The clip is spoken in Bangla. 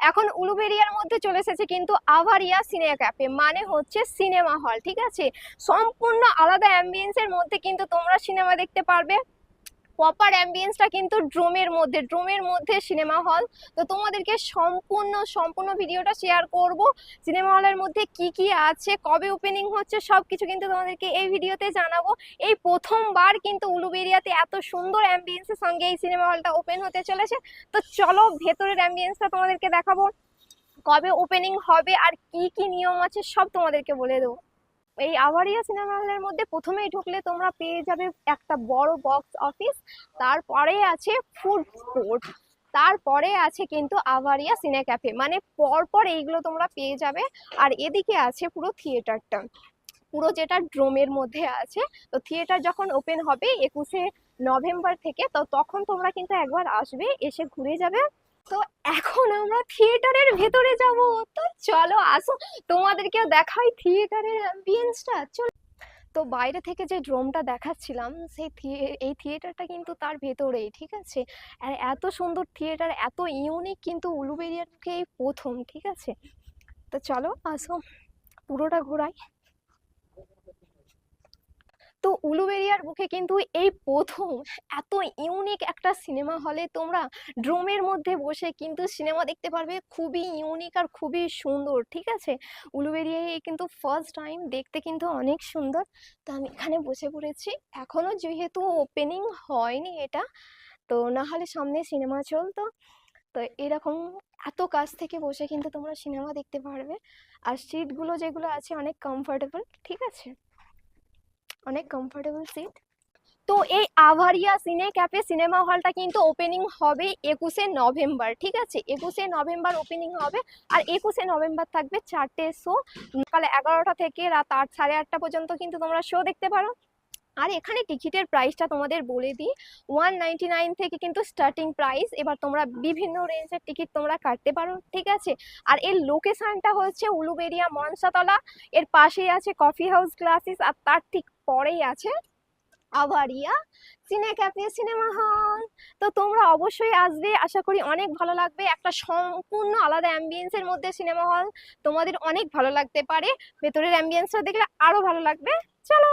এখন উলুবেরিয়ার মধ্যে চলে এসেছে কিন্তু আভারিয়া সিনেমা ক্যাফে মানে হচ্ছে সিনেমা হল, ঠিক আছে? সম্পূর্ণ আলাদা অ্যাম্বিয়েন্সের মধ্যে কিন্তু তোমরা সিনেমা দেখতে পারবে। প্রপার অ্যাম্বিয়েন্সটা কিন্তু ড্রোমের মধ্যে ড্রোমের মধ্যে সিনেমা হল তো তোমাদেরকে সম্পূর্ণ সম্পূর্ণ ভিডিওটা শেয়ার করব। সিনেমা হলের মধ্যে কি কি আছে, কবে ওপেনিং হচ্ছে সব কিছু কিন্তু তোমাদেরকে এই ভিডিওতে জানাব। এই প্রথমবার কিন্তু উলুবেরিয়াতে এত সুন্দর অ্যাম্বিয়েন্সের সঙ্গে এই সিনেমা হলটা ওপেন হতে চলেছে। তো চলো ভেতরের অ্যাম্বিয়েন্সটা তোমাদেরকে দেখাবো। কবে ওপেনিং হবে আর কি কি নিয়ম আছে, সব তোমাদেরকে বলে দেবো। এই আভারিয়া সিনেমা হলের মধ্যে প্রথমেই ঢুকলে তোমরা পেয়ে যাবে একটা বড় বক্স অফিস তারপরে আছে ফুড কোর্ট তারপরে আছে কিন্তু আভারিয়া সিনে ক্যাফে মানে পরপর এইগুলো তোমরা পেয়ে যাবে। আর এদিকে আছে পুরো থিয়েটারটা, পুরো যেটা ড্রোমের মধ্যে আছে। তো থিয়েটার যখন ওপেন হবে একুশে নভেম্বর থেকে, তো তখন তোমরা কিন্তু একবার আসবে, এসে ঘুরে যাবে। তো এখন আমরা থিয়েটারের ভেতরে যাব। তো চলো আসো, তোমাদেরকেও দেখাই থিয়েটারের অ্যাম্বিয়েন্সটা চলো। তো বাইরে থেকে যে ড্রোমটা দেখাচ্ছিলাম, সেই এই থিয়েটারটা কিন্তু তার ভেতরেই, ঠিক আছে? আর এত সুন্দর থিয়েটার, এত ইউনিক কিন্তু উলুবেরিয়ার এই প্রথম, ঠিক আছে? তো চলো আসো, পুরোটা ঘোরাই। তো উলুবেরিয়ার বুকে কিন্তু এই প্রথম এত ইউনিক একটা সিনেমা হলে তোমরা ড্রোমের মধ্যে বসে কিন্তু সিনেমা দেখতে পারবে। খুবই ইউনিক আর খুবই সুন্দর, ঠিক আছে? উলুবেরিয়ায় কিন্তু ফার্স্ট টাইম দেখতে কিন্তু অনেক সুন্দর। তো আমি এখানে বসে পড়েছি। এখনও যেহেতু ওপেনিং হয়নি এটা, তো না হলে সামনে সিনেমা চলতো। তো এরকম এত কাছ থেকে বসে কিন্তু তোমরা সিনেমা দেখতে পারবে। আর সিটগুলো যেগুলো আছে অনেক কমফোর্টেবল ঠিক আছে? অনেক কমফোর্টেবল সিট তো এই আভারিয়া সিনে ক্যাফে সিনেমা হলটা কিন্তু ওপেনিং হবে একুশে নভেম্বর, ঠিক আছে? একুশে নভেম্বর ওপেনিং হবে আর একুশে নভেম্বর থাকবে চারটে শো সকাল এগারোটা থেকে রাত আট, সাড়ে আটটা পর্যন্ত কিন্তু তোমরা শো দেখতে পারো। আর এখানে টিকিটের প্রাইসটা তোমাদের বলে দিই। ওয়ান থেকে কিন্তু স্টার্টিং প্রাইস এবার তোমরা বিভিন্ন রেঞ্জের টিকিট তোমরা কাটতে পারো, ঠিক আছে? আর এর লোকেশানটা হচ্ছে উলুবেরিয়া মনসাতলা। এর পাশেই আছে কফি হাউস ক্লাসিস আর তার ঠিক পরেই আছে আভারিয়া, সিনে ক্যাফে, সিনেমা হল। তো তোমরা অবশ্যই আসবে, আশা করি অনেক ভালো লাগবে। একটা সম্পূর্ণ আলাদা অ্যাম্বিয়েন্সের মধ্যে সিনেমা হল। তোমাদের অনেক ভালো লাগতে পারে। ভেতরের অ্যাম্বিয়েন্সটা দেখলে আরও ভালো লাগবে। চলো!